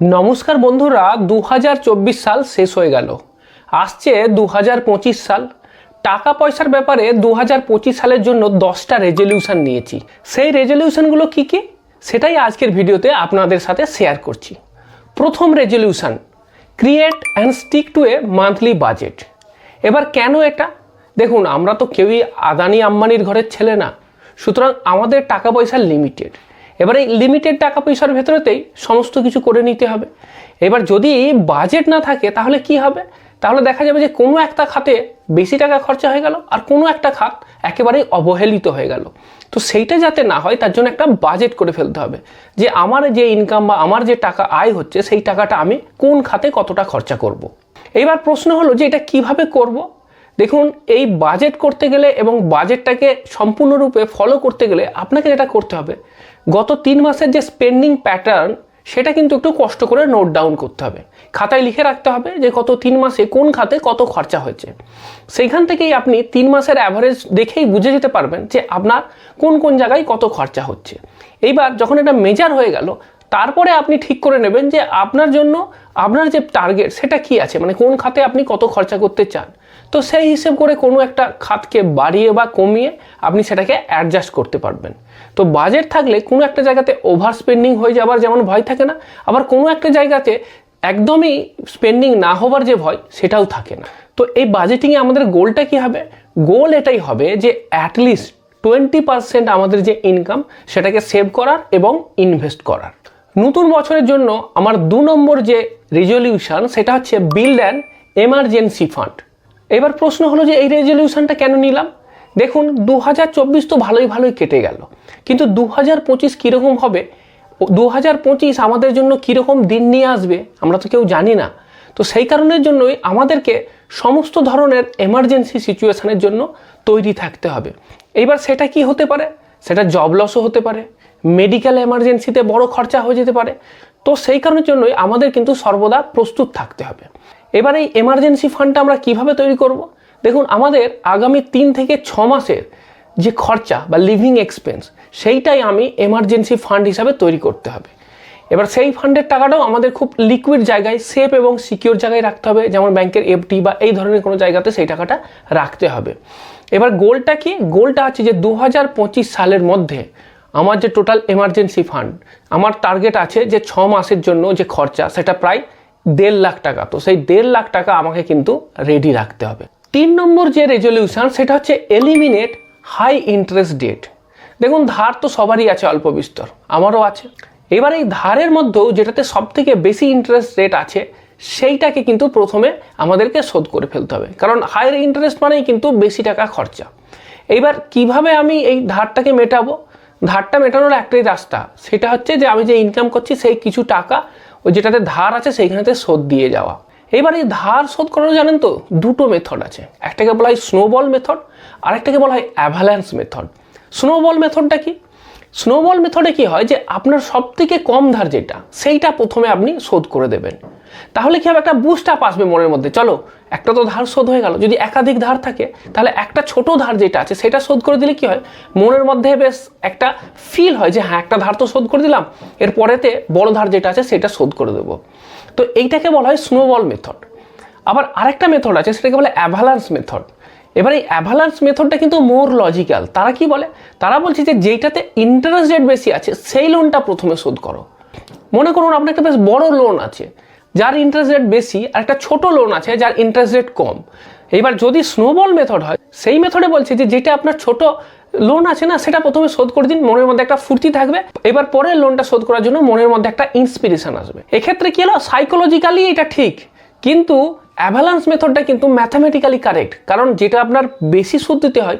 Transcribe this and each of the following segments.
নমস্কার বন্ধুরা দু হাজার চব্বিশ সাল শেষ হয়ে গেল। আসছে দু হাজার পঁচিশ সাল। টাকা পয়সার ব্যাপারে দু হাজার পঁচিশ সালের জন্য দশটা রেজলিউশন নিয়েছি। সেই রেজলিউশনগুলো কী কী? সেটাই আজকের ভিডিওতে আপনাদের সাথে শেয়ার করছি। প্রথম resolution create and stick to a monthly budget এবার কেন এটা? দেখুন, আমরা তো কেউই আদানি আম্বানির ঘরের ছেলে না। সুতরাং আমাদের টাকা পয়সা লিমিটেড এবার এই লিমিটেড টাকা পয়সার ভেতরেতেই সমস্ত কিছু করে নিতে হবে এবার যদি বাজেট না থাকে, তাহলে কি হবে তাহলে দেখা যাবে যে কোনো একটা খাতে বেশি টাকা খরচা হয়ে গেল আর কোনো একটা খাত একেবারেই অবহেলিত হয়ে গেল তো সেইটা যাতে না হয়, তার জন্য একটা বাজেট করে ফেলতে হবে যে আমার যে ইনকাম বা আমার যে টাকা আয় হচ্ছে, সেই টাকাটা আমি কোন খাতে কতটা খরচা করব। এবার প্রশ্ন হলো যে এটা কীভাবে করব। দেখুন, এই বাজেট করতে গেলে এবং বাজেটটাকে সম্পূর্ণরূপে ফলো করতে গেলে আপনাকে যেটা করতে হবে, গত তিন মাসের যে স্পেন্ডিং প্যাটার্ন সেটা কিন্তু একটু কষ্ট করে নোট ডাউন করতে হবে। খাতায় লিখে রাখতে হবে যে গত তিন মাসে কোন খাতে কত খরচা হয়েছে। সেইখান থেকেই আপনি তিন মাসের অ্যাভারেজ দেখেই বুঝে যেতে পারবেন যে আপনার কোন কোন জায়গায় কত খরচা হচ্ছে। এইবার যখন এটা মেজার হয়ে গেল তারপরে আপনি ঠিক করে নেবেন যে আপনার জন্য আপনার যে টার্গেট সেটা কি আছে? মানে কোন খাতে আপনি কত খরচা করতে চান? তো সেই হিসেব করে কোনো একটা খাতকে বাড়িয়ে বা কমিয়ে আপনি সেটাকে অ্যাডজাস্ট করতে পারবেন। তো বাজেট থাকলে কোনো একটা জায়গাতে ওভার স্পেন্ডিং হয়ে যাওয়ার যেমন ভয় থাকে না, আবার কোনো একটা জায়গাতে একদমই স্পেন্ডিং না হবার যে ভয়, সেটাও থাকে না। তো এই বাজেটিংয়ে আমাদের গোলটা কি হবে? গোল এটাই হবে যে অ্যাটলিস্ট টোয়েন্টি পার্সেন্ট আমাদের যে ইনকাম সেটাকে সেভ করার এবং ইনভেস্ট করার। নতুন বছরের জন্য আমার দু নম্বর যে রেজলিউশন সেটা হচ্ছে বিল্ড অ্যান্ড এমার্জেন্সি ফান্ড এবার প্রশ্ন হলো যে এই রেজলিউশনটা কেন নিলাম? দেখুন দু হাজার চব্বিশ তো ভালোই ভালোই কেটে গেল। কিন্তু দু হাজার পঁচিশ কীরকম হবে? দু হাজার পঁচিশ আমাদের জন্য কীরকম দিন নিয়ে আসবে? আমরা তো কেউ জানি না। তো সেই কারণের জন্যই আমাদেরকে সমস্ত ধরনের এমার্জেন্সি সিচুয়েশানের জন্য তৈরি থাকতে হবে। এইবার সেটা কি হতে পারে? সেটা জব লসও হতে পারে মেডিকেল এমার্জেন্সিতে বড় খরচা হয়ে যেতে পারে। তো সেই কারণের জন্যই আমাদের কিন্তু সর্বদা প্রস্তুত থাকতে হবে। এবার এই এমার্জেন্সি ফান্ডটা আমরা কীভাবে তৈরি করব? দেখুন, আমাদের আগামী তিন থেকে ছ মাসের যে খরচা বা লিভিং এক্সপেন্স সেইটাই আমি এমার্জেন্সি ফান্ড হিসাবে তৈরি করতে হবে। এবার সেই ফান্ডের টাকাটাও আমাদের খুব লিকুইড জায়গায় সেফ এবং সিকিউর জায়গায় রাখতে হবে। যেমন ব্যাংকের এফডি বা এই ধরনের কোনো জায়গাতে সেই টাকাটা রাখতে হবে। এবার গোলটা কি? গোলটা হচ্ছে যে দু হাজার পঁচিশ সালের মধ্যে আমার যে টোটাল এমার্জেন্সি ফান্ড আমার টার্গেট আছে যে ছ মাসের জন্য যে খরচা, সেটা প্রায় দেড় লাখ টাকা। তো সেই দেড় লাখ টাকা আমাকে কিন্তু রেডি রাখতে হবে। তিন নম্বর যে রেজলিউশন সেটা হচ্ছে এলিমিনেট হাই ইন্টারেস্ট ডেট দেখুন, ধার তো সবারই আছে অল্প বিস্তর, আমারও আছে। এবার এই ধারের মধ্যেও যেটাতে সব থেকে বেশি ইন্টারেস্ট রেট আছে সেইটাকে কিন্তু প্রথমে আমাদেরকে শোধ করে ফেলতে হবে। কারণ হায়ার ইন্টারেস্ট মানেই কিন্তু বেশি টাকা খরচা। এইবার কীভাবে আমি এই ধারটাকে মেটাবো? ধারটা মেটানোর একটাই রাস্তা, সেটা হচ্ছে যে আমি যে ইনকাম করছি, সেই কিছু টাকা ওই যেটাতে ধার আছে, সেইখানেতে শোধ দিয়ে যাওয়া। এবার এই ধার শোধ করানো জানেন তো, দুটো মেথড আছে। একটাকে বলা হয় স্নোবল মেথড আরেকটাকে বলা হয় অ্যাভাল্যান্স মেথড স্নোবল মেথডটা কি? স্নোবল মেথডে কি হয় যে আপনার সব থেকে কম ধার যেটা, সেইটা প্রথমে আপনি শোধ করে দেবেন। তাহলে কি হবে? একটা বুস্ট আপ আসবে মনের মধ্যে। চলো, একটা তো ধার শোধ হয়ে গেল। যদি একাধিক ধার থাকে, তাহলে একটা ছোট ধার যেটা আছে, সেটা শোধ করে দিলে কি হয়? মনের মধ্যে বেশ একটা ফিল হয় যে হ্যাঁ একটা ধার তো শোধ করে দিলাম। এর পরেতে বড় ধার যেটা আছে, সেটা শোধ করে দেবো। তো এইটাকে বলা হয় স্নোবল মেথড আবার আরেকটা মেথড আছে, সেটাকে বলে অ্যাভালান্স মেথড এবার এই অ্যাভালান্স মেথডটা কিন্তু মোর লজিক্যাল তারা কি বলে? তারা বলছে যে যেইটাতে ইন্টারেস্ট রেট বেশি আছে, সেই লোনটা প্রথমে শোধ করো। মনে করুন, আপনার একটা বেশ বড় লোন আছে। যার ইন্টারেস্ট রেট বেশি আর একটা ছোট লোন আছে যার ইন্টারেস্ট রেট কম। এবার যদি স্নোবল মেথড হয়, সেই মেথডে বলছে যে যেটা আপনার ছোট লোন আছে না, সেটা প্রথমে শোধ করে দিন, মনের মধ্যে একটা ফুর্তি থাকবে। এবার পরের লোনটা শোধ করার জন্য মনের মধ্যে একটা ইন্সপিরেশন আসবে। এক্ষেত্রে কি হলো? সাইকোলজিক্যালি এটা ঠিক। কিন্তু অ্যাভালান্স মেথডটা কিন্তু ম্যাথামেটিক্যালি কারেক্ট কারণ যেটা আপনার বেশি শোধ দিতে হয়,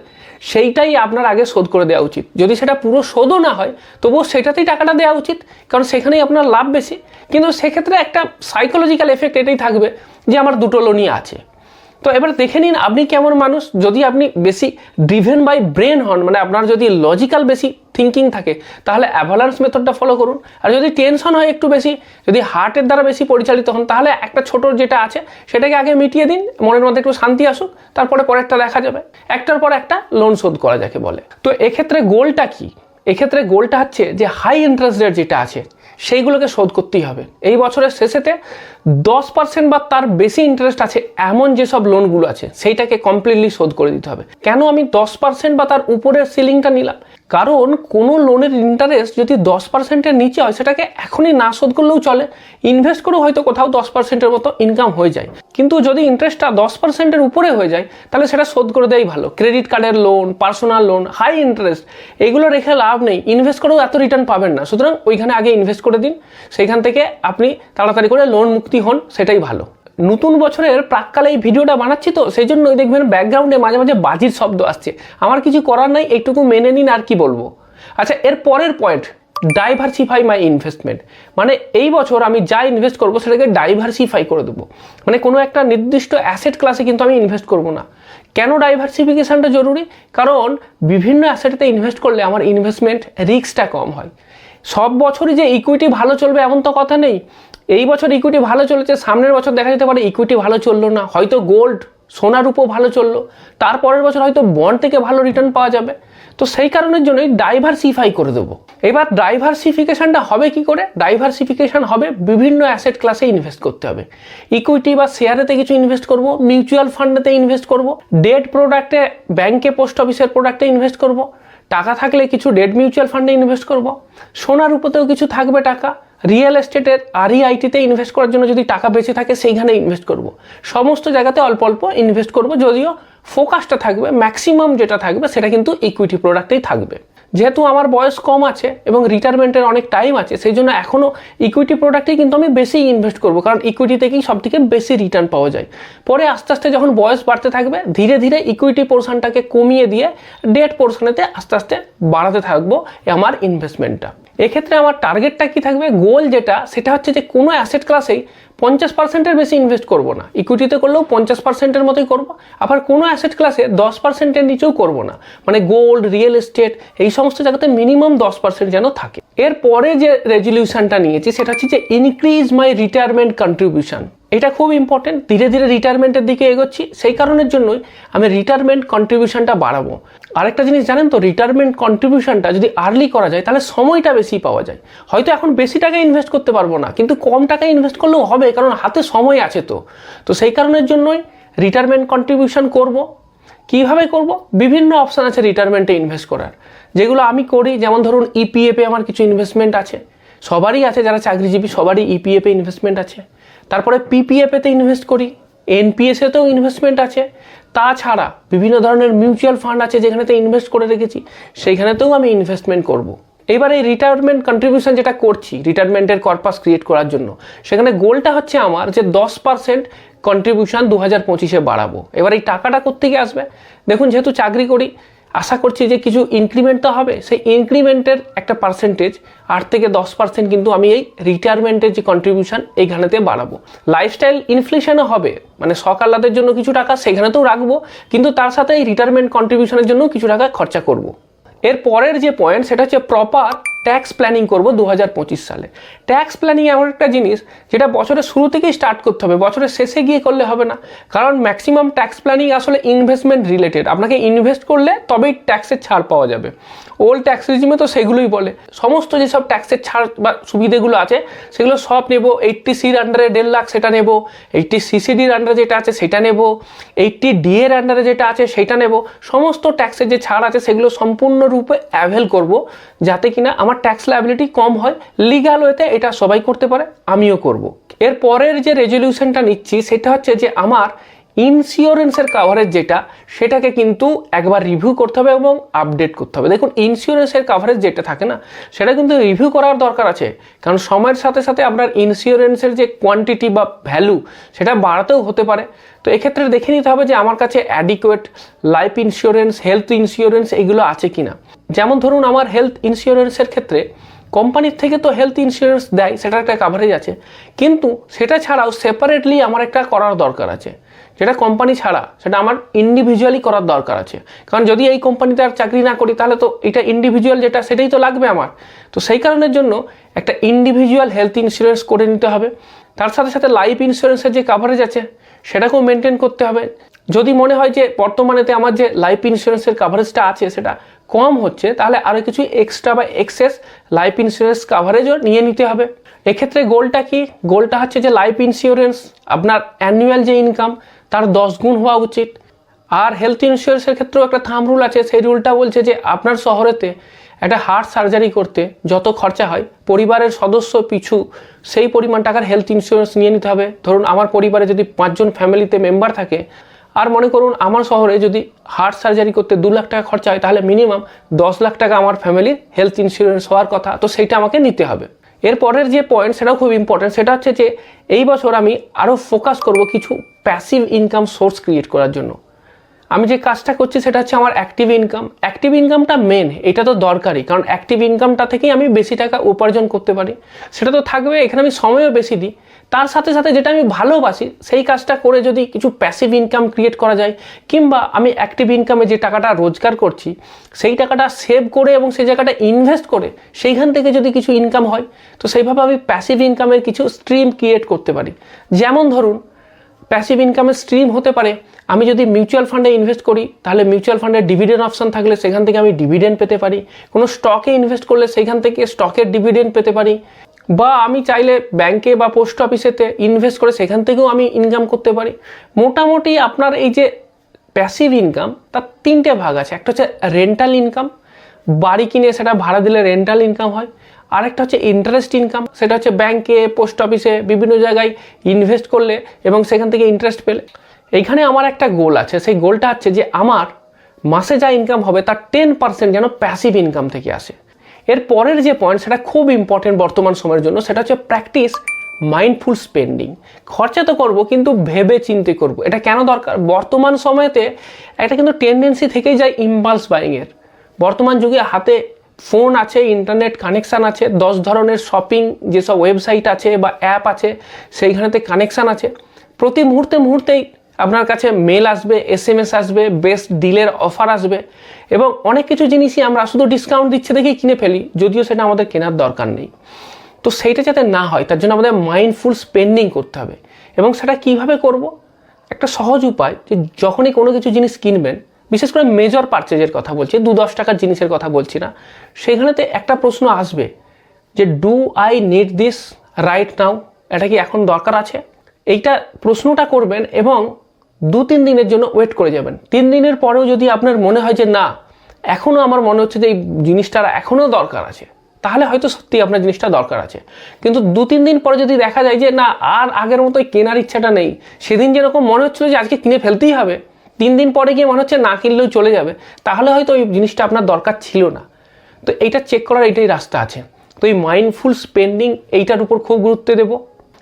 সেইটাই আপনার আগে শোধ করে দেওয়া উচিত। যদি সেটা পুরো শোধও না হয়, তবুও সেটাতেই টাকাটা দেওয়া উচিত, কারণ সেখানেই আপনার লাভ বেশি। কিন্তু সেক্ষেত্রে একটা সাইকোলজিক্যাল এফেক্ট এটাই থাকবে যে আমার দুটো লোনই আছে। তো এবার দেখে নিন আপনি কেমন মানুষ? যদি আপনি বেশি ড্রিভেন বাই ব্রেন হন মানে আপনার যদি লজিক্যাল বেশি থিঙ্কিং থাকে, তাহলে অ্যাভালান্স মেথডটা ফলো করুন। আর যদি টেনশন হয় একটু বেশি, যদি হার্টের দ্বারা বেশি পরিচালিত হন, তাহলে একটা ছোট যেটা আছে, সেটাকে আগে মিটিয়ে দিন, মনের মধ্যে একটু শান্তি আসুক, তারপরে পরেরটা দেখা যাবে। একটার পর একটা লোন শোধ করা যাকে বলে। তো এক্ষেত্রে গোলটা কি? এক্ষেত্রে গোলটা হচ্ছে যে হাই ইন্টারেস্ট রেট যেটা আছে সেইগুলোকে শোধ করতেই হবে। এই বছরের শেষেতে দশ পার্সেন্ট বা তার বেশি ইন্টারেস্ট আছে এমন যেসব লোনগুলো আছে, সেইটাকে কমপ্লিটলি শোধ করে দিতে হবে। কেন আমি দশ পার্সেন্ট বা তার উপরের সিলিংটা নিলাম? কারণ কোনো লোনের ইন্টারেস্ট যদি দশ পার্সেন্টের নিচে হয়, সেটাকে এখনই না শোধ করলেও চলে। ইনভেস্ট করেও হয়তো কোথাও দশ পার্সেন্টের মতো ইনকাম হয়ে যায়। কিন্তু যদি ইন্টারেস্টটা দশ পার্সেন্টের উপরে হয়ে যায়, তাহলে সেটা শোধ করে দেওয়াই ভালো। ক্রেডিট কার্ডের loan personal loan high interest এগুলো রেখে লাভ নেই। ইনভেস্ট করেও এত রিটার্ন পাবেন না। সুতরাং ওইখানে আগে ইনভেস্ট করে দিন। সেইখান থেকে আপনি তাড়াতাড়ি করে লোন মুক্তি হন, সেটাই ভালো। নতুন বছরের প্রাককালে এই ভিডিওটা বানাচ্ছি তো সেই জন্যই দেখবেন ব্যাকগ্রাউন্ডে মাঝে মাঝে বাজির শব্দ আসছে। আমার কিছু করার নাই এইটুকু মেনে নিন আর কি বলব। আচ্ছা এর পরের পয়েন্ট ডাইভার্সিফাই মাই ইনভেস্টমেন্ট মানে এই বছর আমি যা ইনভেস্ট করব, সেটাকে ডাইভার্সিফাই করে দেবো। মানে কোনো একটা নির্দিষ্ট অ্যাসেট ক্লাসে কিন্তু আমি ইনভেস্ট করব না। কেন ডাইভার্সিফিকেশানটা জরুরি? কারণ বিভিন্ন অ্যাসেটে ইনভেস্ট করলে আমার ইনভেস্টমেন্ট রিস্কটা কম হয়। সব বছরই যে ইকুইটি ভালো চলবে এমন তো কথা নেই। এই বছর ইকুইটি ভালো চলেছে, সামনের বছর দেখা যেতে পারে ইকুইটি ভালো চলল না, হয়তো গোল্ড সোনার উপর ভালো চলল, তারপরের বছর হয়তো বন্ড থেকে ভালো রিটার্ন পাওয়া যাবে। তো সেই কারণের জন্যই ডাইভার্সিফাই করে দেবো। এবার ডাইভার্সিফিকেশনটা হবে কি করে? ডাইভার্সিফিকেশন হবে বিভিন্ন অ্যাসেট ক্লাসে ইনভেস্ট করতে হবে। ইকুইটি বা শেয়ারেতে কিছু ইনভেস্ট করব মিউচুয়াল ফান্ডেতে ইনভেস্ট করব ডেট প্রোডাক্টে ব্যাংকে পোস্ট অফিসের প্রোডাক্টে ইনভেস্ট করব, টাকা থাকলে কিছু ডেট মিউচুয়াল ফান্ডে ইনভেস্ট করব, সোনার উপরেও কিছু থাকবে টাকা রিয়েল এস্টেটের আরইআইটিতে ইনভেস্ট করার জন্য যদি টাকা বেঁচে থাকে, সেইখানে ইনভেস্ট করব। সমস্ত জায়গাতে অল্প অল্প ইনভেস্ট করব, যদিও ফোকাসটা থাকবে ম্যাক্সিমাম যেটা থাকবে, সেটা কিন্তু ইকুইটি প্রোডাক্টেই থাকবে। যেহেতু আমার বয়স কম আছে এবং রিটায়ারমেন্টের অনেক টাইম আছে, সেই জন্য এখনও ইকুইটি প্রোডাক্টেই কিন্তু আমি বেশি ইনভেস্ট করব, কারণ ইকুইটি থেকেই সব থেকে বেশি রিটার্ন পাওয়া যায়। পরে আস্তে আস্তে যখন বয়স বাড়তে থাকবে, ধীরে ধীরে ইকুইটি পোর্শনটাকে কমিয়ে দিয়ে ডেট পোর্শনেতে আস্তে আস্তে বাড়াতে থাকব আমার ইনভেস্টমেন্টটা এক্ষেত্রে আমার টার্গেটটা কি থাকবে? গোল যেটা সেটা হচ্ছে যে কোনো অ্যাসেট ক্লাসেই পঞ্চাশ পার্সেন্টের বেশি ইনভেস্ট করব না। ইকুইটিতে করলেও পঞ্চাশ পার্সেন্টের মতোই করব। আবার কোনো অ্যাসেট ক্লাসে দশ পার্সেন্টের নিচেও করব না। মানে গোল্ড রিয়েল এস্টেট এই সমস্ত জায়গাতে মিনিমাম দশ পার্সেন্ট যেন থাকে। এরপরে যে রেজলিউশনটা নিয়েছি, সেটা হচ্ছে যে ইনক্রিজ মাই রিটায়ারমেন্ট কন্ট্রিবিউশন এটা খুব ইম্পর্টেন্ট ধীরে ধীরে রিটায়ারমেন্টের দিকে এগোচ্ছি। সেই কারণের জন্যই আমি রিটায়ারমেন্ট কন্ট্রিবিউশনটা বাড়াবো। আরেকটা জিনিস জানেন তো রিটায়ারমেন্ট কন্ট্রিবিউশনটা যদি আর্লি করা যায়, তাহলে সময়টা বেশি পাওয়া যায়। হয়তো এখন বেশি টাকা ইনভেস্ট করতে পারব না, কিন্তু কম টাকা ইনভেস্ট করলেও হবে। কারণ হাতে সময় আছে তো। তো সেই কারণের জন্যই রিটায়ারমেন্ট কন্ট্রিবিউশন করব। কীভাবে করব? বিভিন্ন অপশান আছে রিটায়ারমেন্টে ইনভেস্ট করার। যেগুলো আমি করি, যেমন ধরুন ইপিএফে আমার কিছু ইনভেস্টমেন্ট আছে। সবারই আছে, যারা চাকরিজীবী, সবারই ইপিএফে ইনভেস্টমেন্ট আছে। তারপরে পিপিএফেতে ইনভেস্ট করি এনপিএসেতেও ইনভেস্টমেন্ট আছে। তাছাড়া বিভিন্ন ধরনের মিউচুয়াল ফান্ড আছে যেখানেতে ইনভেস্ট করে রেখেছি, সেইখানেতেও আমি ইনভেস্টমেন্ট করব। এবার এই রিটায়ারমেন্ট কন্ট্রিবিউশন যেটা করছি রিটায়ারমেন্টের কর্পাস ক্রিয়েট করার জন্য, সেখানে গোলটা হচ্ছে আমার যে দশ পার্সেন্ট কন্ট্রিবিউশন দু হাজার পঁচিশে বাড়াবো। এবার এই টাকাটা কোথেকে আসবে? দেখুন, যেহেতু চাকরি করি, আশা করছি যে কিছু ইনক্রিমেন্ট তো হবে, সেই ইনক্রিমেন্টের একটা পার্সেন্টেজ আট থেকে দশ পার্সেন্ট কিন্তু আমি এই রিটায়ারমেন্টের যে কন্ট্রিবিউশন এইখানেতে বাড়াবো। লাইফস্টাইল ইনফ্লেশনও হবে মানে সকালাদের জন্য কিছু টাকা সেখানেতেও রাখব, কিন্তু তার সাথে এই রিটায়ারমেন্ট কন্ট্রিবিউশনের জন্য কিছু টাকা খরচা করব। এর পরের যে পয়েন্ট সেটা হচ্ছে প্রপার ট্যাক্স প্ল্যানিং করব দু সালে। ট্যাক্স প্ল্যানিং এমন একটা জিনিস, যেটা বছরের শুরু থেকেই স্টার্ট করতে হবে, বছরের শেষে গিয়ে করলে হবে না। কারণ ম্যাক্সিমাম ট্যাক্স প্ল্যানিং আসলে ইনভেস্টমেন্ট রিলেটেড আপনাকে ইনভেস্ট করলে তবেই ট্যাক্সের ছাড় পাওয়া যাবে। ওল্ড ট্যাক্স রিজিমে তো সেগুলোই বলে। সমস্ত যেসব ট্যাক্সের ছাড় বা সুবিধেগুলো আছে, সেগুলো সব নেব। এইটটি সির আন্ডারে দেড় লাখ সেটা নেব এইটটি সিসিডির আন্ডারে যেটা আছে সেটা নেব এইটটি ডি এর আন্ডারে যেটা আছে সেটা নেব। সমস্ত ট্যাক্সের যে ছাড় আছে, সেগুলো সম্পূর্ণরূপে অ্যাভেল করব, যাতে কিনা আমার ট্যাক্স লাইবিলিটি কম হয় লিগাল ওয়েতে এটা সবাই করতে পারে, আমিও করব। এর পরের যে রেজলিউশনটা নিচ্ছি, সেটা হচ্ছে যে আমার ইন্স্যুরেন্সের কাভারেজ যেটা, সেটাকে কিন্তু একবার রিভিউ করতে হবে এবং আপডেট করতে হবে। দেখুন ইন্স্যুরেন্সের কাভারেজ যেটা থাকে না, সেটা কিন্তু রিভিউ করার দরকার আছে। কারণ সময়ের সাথে সাথে আপনার ইন্স্যুরেন্সের যে কোয়ান্টিটি বা ভ্যালু সেটা বাড়াতেও হতে পারে। তো এক্ষেত্রে দেখে নিতে হবে যে আমার কাছে adequate life insurance health insurance এগুলো আছে কি না যেমন ধরুন আমার হেলথ ইন্স্যুরেন্সের ক্ষেত্রে কোম্পানির থেকে তো হেলথ ইন্স্যুরেন্স দেয়, সেটা একটা কাভারেজ আছে। কিন্তু সেটা ছাড়াও সেপারেটলি আমার একটা করার দরকার আছে। যেটা কোম্পানি ছাড়া, সেটা আমার ইন্ডিভিজুয়ালি করার দরকার আছে। কারণ যদি এই কোম্পানিতে আর চাকরি না করি, তাহলে তো এটা ইন্ডিভিজুয়াল যেটা, সেটাই তো লাগবে আমার। তো সেই কারণের জন্য একটা ইন্ডিভিজুয়াল হেলথ ইন্স্যুরেন্স করে নিতে হবে। তার সাথে সাথে লাইফ ইন্স্যুরেন্সের যে কাভারেজ আছে, সেটাকেও মেনটেন করতে হবে। যদি মনে হয় যে বর্তমানেতে আমার যে লাইফ ইন্স্যুরেন্সের কাভারেজটা আছে সেটা কম হচ্ছে, তাহলে আরও কিছু এক্সট্রা বা এক্সেস লাইফ ইন্স্যুরেন্স কাভারেজও নিয়ে নিতে হবে। এক্ষেত্রে গোলটা কি? গোলটা হচ্ছে যে লাইফ ইন্স্যুরেন্স আপনার অ্যানুয়াল যে ইনকাম তার দশ গুণ হওয়া উচিত। আর হেলথ ইন্স্যুরেন্সের ক্ষেত্রেও একটা থাম রুল আছে, সেই রুলটা বলছে যে আপনার শহরেতে একটা হার্ট সার্জারি করতে যত খরচা হয়, পরিবারের সদস্য পিছু, সেই পরিমাণ টাকার হেলথ ইন্স্যুরেন্স নিয়ে নিতে হবে। ধরুন, আমার পরিবারে যদি পাঁচজন ফ্যামিলিতে মেম্বার থাকে আর মনে করুন আমার শহরে যদি হার্ট সার্জারি করতে দু লাখ টাকা খরচা হয়, তাহলে মিনিমাম দশ লাখ টাকা আমার ফ্যামিলির হেলথ ইন্স্যুরেন্স হওয়ার কথা। তো সেইটা আমাকে নিতে হবে। এর পরের যে পয়েন্ট সেটাও খুব ইম্পর্টেন্ট সেটা হচ্ছে যে এই বছর আমি আরও ফোকাস করব কিছু প্যাসিভ ইনকাম সোর্স ক্রিয়েট করার জন্য। আমি যে কাজটা করছি, সেটা হচ্ছে আমার অ্যাক্টিভ ইনকাম অ্যাক্টিভ ইনকামটা মেন এটা তো দরকারি কারণ অ্যাক্টিভ ইনকামটা থেকেই আমি বেশি টাকা উপার্জন করতে পারি। সেটা তো থাকবে, এখানে আমি সময়ও বেশি দিই। তার সাথে সাথে যেটা আমি ভালোবাসি, সেই কাজটা করে যদি কিছু প্যাসিভ ইনকাম ক্রিয়েট করা যায়, কিংবা আমি অ্যাক্টিভ ইনকামে যে টাকাটা রোজগার করছি, সেই টাকাটা সেভ করে এবং সেই জায়গাটা ইনভেস্ট করে, সেইখান থেকে যদি কিছু ইনকাম হয়, তো সেইভাবে আমি প্যাসিভ ইনকামের কিছু স্ট্রিম ক্রিয়েট করতে পারি। যেমন ধরুন প্যাসিভ ইনকামের স্ট্রিম হতে পারে, আমি যদি মিউচুয়াল ফান্ডে ইনভেস্ট করি, তাহলে মিউচুয়াল ফান্ডে ডিভিডেন্ড অপশন থাকলে সেখান থেকে আমি ডিভিডেন্ড পেতে পারি। কোনো স্টকে ইনভেস্ট করলে সেখান থেকে স্টকের ডিভিডেন্ড পেতে পারি। বা আমি চাইলে ব্যাংকে বা পোস্ট অফিসেতে ইনভেস্ট করে সেখান থেকেও আমি ইনকাম করতে পারি। মোটামুটি আপনার এই যে প্যাসিভ ইনকাম তার তিনটে ভাগ আছে। একটা হচ্ছে রেন্টাল ইনকাম বাড়ি কিনে সেটা ভাড়া দিলে রেন্টাল ইনকাম হয়। আরেকটা হচ্ছে ইন্টারেস্ট ইনকাম সেটা হচ্ছে ব্যাংকে পোস্ট অফিসে বিভিন্ন জায়গায় ইনভেস্ট করলে এবং সেখান থেকে ইন্টারেস্ট পেলে। এইখানে আমার একটা গোল আছে। সেই গোলটা হচ্ছে যে আমার মাসে যা ইনকাম হবে, তার টেন পার্সেন্ট যেন প্যাসিভ ইনকাম থেকে আসে। এর পরের যে পয়েন্ট সেটা খুব ইম্পর্টেন্ট বর্তমান সময়ের জন্য, সেটা হচ্ছে প্র্যাকটিস মাইন্ডফুল স্পেন্ডিং খরচা তো করব, কিন্তু ভেবে চিন্তে করব। এটা কেন দরকার? বর্তমান সময়তে একটা কিন্তু টেন্ডেন্সি থেকেই যায় ইম্পালস বাইংয়ের বর্তমান যুগে হাতে ফোন আছে ইন্টারনেট কানেকশান আছে, দশ ধরনের শপিং যেসব ওয়েবসাইট আছে বা অ্যাপ আছে, সেইখানেতে কানেকশান আছে। প্রতি মুহূর্তে মুহূর্তেই আপনার কাছে মেল আসবে এস এম এস আসবে বেস্ট ডিলের অফার আসবে এবং অনেক কিছু জিনিসই আমরা শুধু ডিসকাউন্ট দিচ্ছে দেখেই কিনে ফেলি, যদিও সেটা আমাদের কেনার দরকার নেই। তো সেইটা যাতে না হয়, তার জন্য আমাদের মাইন্ডফুল স্পেন্ডিং করতে হবে এবং সেটা কীভাবে করব? একটা সহজ উপায় যে যখনই কোনো কিছু জিনিস কিনবেন, বিশেষ করে মেজর পারচেজের কথা বলছি, দু দশ টাকার জিনিসের কথা বলছি না, সেখানেতে একটা প্রশ্ন আসবে যে do I need this right now এটা কি এখন দরকার আছে? এইটা প্রশ্নটা করবেন এবং দু তিন দিনের জন্য ওয়েট করে যাবেন। তিন দিনের পরেও যদি আপনার মনে হয় যে, না এখনও আমার মনে হচ্ছে যে এই জিনিসটার এখনও দরকার আছে, তাহলে হয়তো সত্যি আপনার জিনিসটা দরকার আছে। কিন্তু দু তিন দিন পরে যদি দেখা যায় যে, না, আর আগের মতো কেনার ইচ্ছাটা নেই। সেদিন যেরকম মনে হচ্ছিল যে, আজকে কিনে ফেলতেই হবে। তিন দিন পরে গিয়ে মনে হচ্ছে না কিনলেও চলে যাবে। তাহলে হয়তো ওই জিনিসটা আপনার দরকার ছিল না। তো এইটা চেক করার এইটাই রাস্তা আছে। তো এই মাইন্ডফুল স্পেন্ডিং এইটার উপর খুব গুরুত্ব দেব।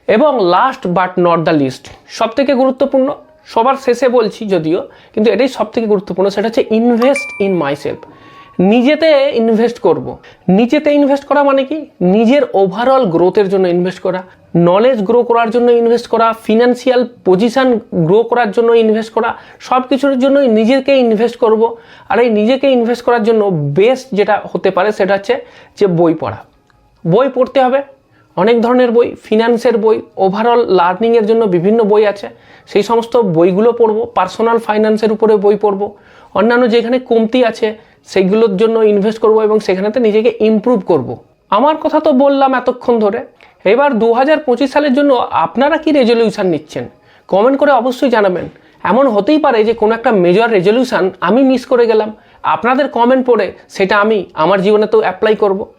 এবং last but not the least সব থেকে গুরুত্বপূর্ণ সবার শেষে বলছি যদিও, কিন্তু এটাই সব থেকে গুরুত্বপূর্ণ, সেটা হচ্ছে ইনভেস্ট ইন মাইসেলফ নিজেতে ইনভেস্ট করব। নিজেতে ইনভেস্ট করা মানে কি? নিজের ওভারঅল গ্রোথের জন্য ইনভেস্ট করা নলেজ গ্রো করার জন্য ইনভেস্ট করা ফিনান্সিয়াল পজিশন গ্রো করার জন্য ইনভেস্ট করা সব কিছুর জন্যই নিজেকে ইনভেস্ট করব। আর এই নিজেকে ইনভেস্ট করার জন্য বেস্ট যেটা হতে পারে সেটা হচ্ছে যে বই পড়া। বই পড়তে হবে অনেক ধরনের বই ফিনান্সের বই ওভারঅল লার্নিংয়ের জন্য বিভিন্ন বই আছে। সেই সমস্ত বইগুলো পড়ব পার্সোনাল ফাইন্যান্সের উপরে বই পড়ব। অন্যান্য যেখানে কমতি আছে সেইগুলোর জন্য ইনভেস্ট করব এবং সেখানেতে নিজেকে ইমপ্রুভ করব। আমার কথা তো বললাম এতক্ষণ ধরে। এবার দু হাজার পঁচিশ সালের জন্য আপনারা কি রেজলিউশন নিচ্ছেন? কমেন্ট করে অবশ্যই জানাবেন। এমন হতেই পারে যে কোনো একটা মেজর রেজলিউশন আমি মিস করে গেলাম। আপনাদের কমেন্ট পড়ে, সেটা আমি আমার জীবনে তো অ্যাপ্লাই করব।